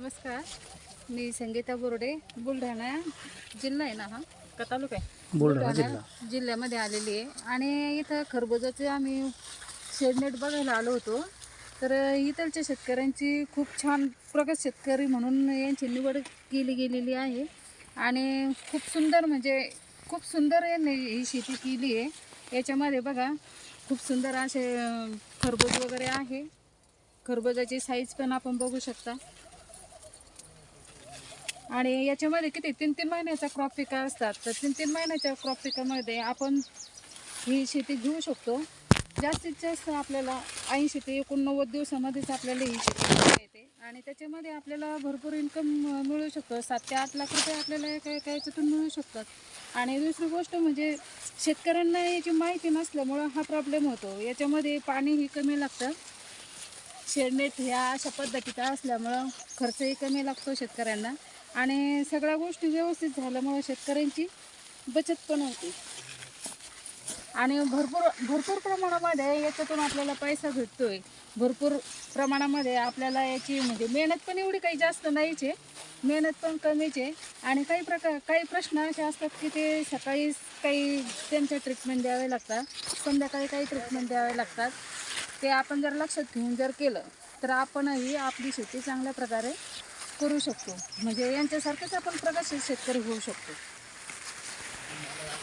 नमस्कार. मी संगीता बोर्डे बुलढाणा जिल्हा आहे ना हा. का तालुका आहे? बुलढाणा जिल्हा. जिल्ह्यामध्ये आलेली आहे. आणि इथं खरबुजाचे आम्ही शेडनेट बघायला आलो होतो. तर इथलच्या शेतकऱ्यांची खूप छान प्रगत शेतकरी म्हणून यांची निवड केली गेलेली आहे. आणि खूप सुंदर म्हणजे खूप सुंदर यांनी ही शेती केली आहे. याच्यामध्ये बघा खूप सुंदर असे खरबूज वगैरे आहे. खरबुजाची साईज पण आपण बघू शकता. आणि याच्यामध्ये किती? तीन तीन महिन्याचा क्रॉप पिका असतात. तर तीन तीन महिन्याच्या क्रॉप पिकामध्ये आपण ही शेती घेऊ शकतो. जास्तीत जास्त आपल्याला ऐंशी ते एकोणनव्वद दिवसामध्येच आपल्याला ही शेती करता येते. आणि त्याच्यामध्ये आपल्याला भरपूर इन्कम मिळू शकतो. सात ते आठ लाख रुपये आपल्याला एका एका याच्यातून मिळू शकतात. आणि दुसरी गोष्ट म्हणजे शेतकऱ्यांना याची माहिती नसल्यामुळं हा प्रॉब्लेम होतो. याच्यामध्ये पाणीही कमी लागतं. शेडनेट ह्या अशा पद्धतीचा असल्यामुळं खर्चही कमी लागतो शेतकऱ्यांना. आणि सगळ्या गोष्टी व्यवस्थित झाल्यामुळं शेतकऱ्यांची बचत पण होते. आणि भरपूर भरपूर प्रमाणामध्ये याच्यातून आपल्याला पैसा भेटतोय. भरपूर प्रमाणामध्ये आपल्याला याची म्हणजे मेहनत पण एवढी काही जास्त नाहीच आहे. मेहनत पण कमीच आहे. आणि काही प्रकार काही प्रश्न असे असतात की ते सकाळी काही त्यांच्या ट्रीटमेंट द्यावे लागतात. संध्याकाळी काही ट्रीटमेंट द्यावे लागतात. ते आपण जर लक्षात घेऊन जर केलं तर आपणही आपली शेती चांगल्या प्रकारे करू शकतो. म्हणजे यांच्यासारखंच आपण प्रगतशील शेतकरी होऊ शकतो.